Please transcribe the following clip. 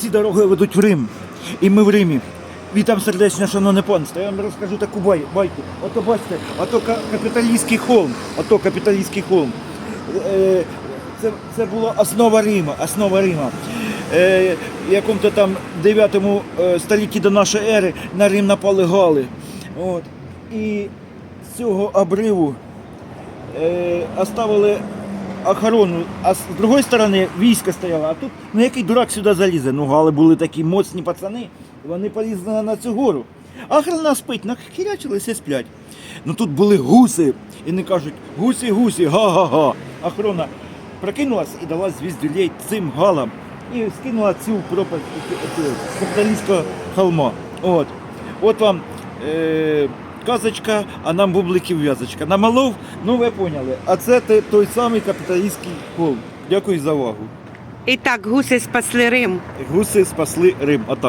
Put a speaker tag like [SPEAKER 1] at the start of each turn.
[SPEAKER 1] ці дороги ведуть в Рим. І ми в Римі. Вітам сердечне, шановне панство. Я вам розкажу таку бай, байку. Ото бачите, ото ка- капіталістський холм. Ото капіталістський холм. Е, Це, це була основа Рима. Основа Рима. Е, якому-то там 9 е, столітті до нашої ери на Рим напали гали. От. І з цього обриву е, оставили охорону, а з другої сторони військо стояло, а тут ну який дурак сюди залізе. Ну, гали були такі моцні пацани, вони полізли на- цю гору. А охорона спить, нахирячилися і сплять. Ну тут були гуси, і не кажуть гусі, гусі, га-га-га. Охорона прокинулась і дала звіздюлей цим галам. І скинула цю пропасть капіталістського холма. От. От вам е, казочка, а нам бубликів в'язочка. Намалов, ну ви поняли. А це той самий капіталістський пол. Дякую за увагу.
[SPEAKER 2] І так гуси спасли Рим.
[SPEAKER 1] Гуси спасли Рим.